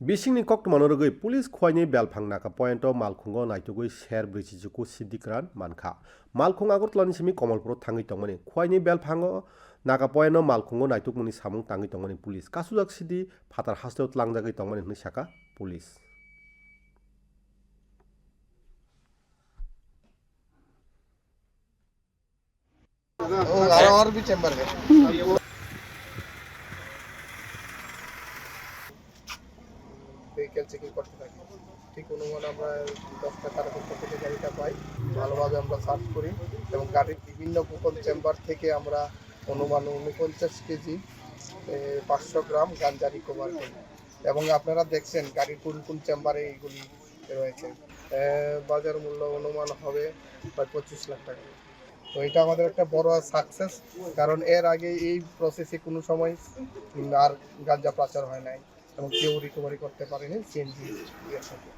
Bisingni kok manorogai pulis khwaini belphang naka point o malkhungo naitugui ser brichijuku sidikran mankha malkhung agortlani simi komolpuro thangi tongmani khwaini belphango naka point o malkhungo naitukmani samung tangi tongmani pulis kasujak sidi phatar hasteo tlangjagui tongmani hwnwi saka pulis और और भी chamber है vehicle checking করতে থাকি। ঠিক অনুমান আমরা দশটা সাড়ে দশটা থেকে গাড়িটা পাই। ভালোভাবে আমরা সার্চ করি এবং গাড়ির বিভিন্ন গোপন চেম্বার থেকে আমরা অনুমান উনপঞ্চাশ কেজি পাঁচশো গ্রাম গাঞ্জা রিকভার করি। এবং আপনারা দেখছেন গাড়ির কোন কোন চেম্বারে এইগুলি রয়েছে। বাজার মূল্য অনুমান হবে প্রায় পঁচিশ লাখ টাকা। তো এটা আমাদের একটা বড় সাকসেস কারণ এর আগে এই প্রসেসে কোনো সময় আর গাঞ্জা পাচার হয় নাই। এবং কেউ রিকভারি করতে পারেনি সিএনজি ইয়ের সাথে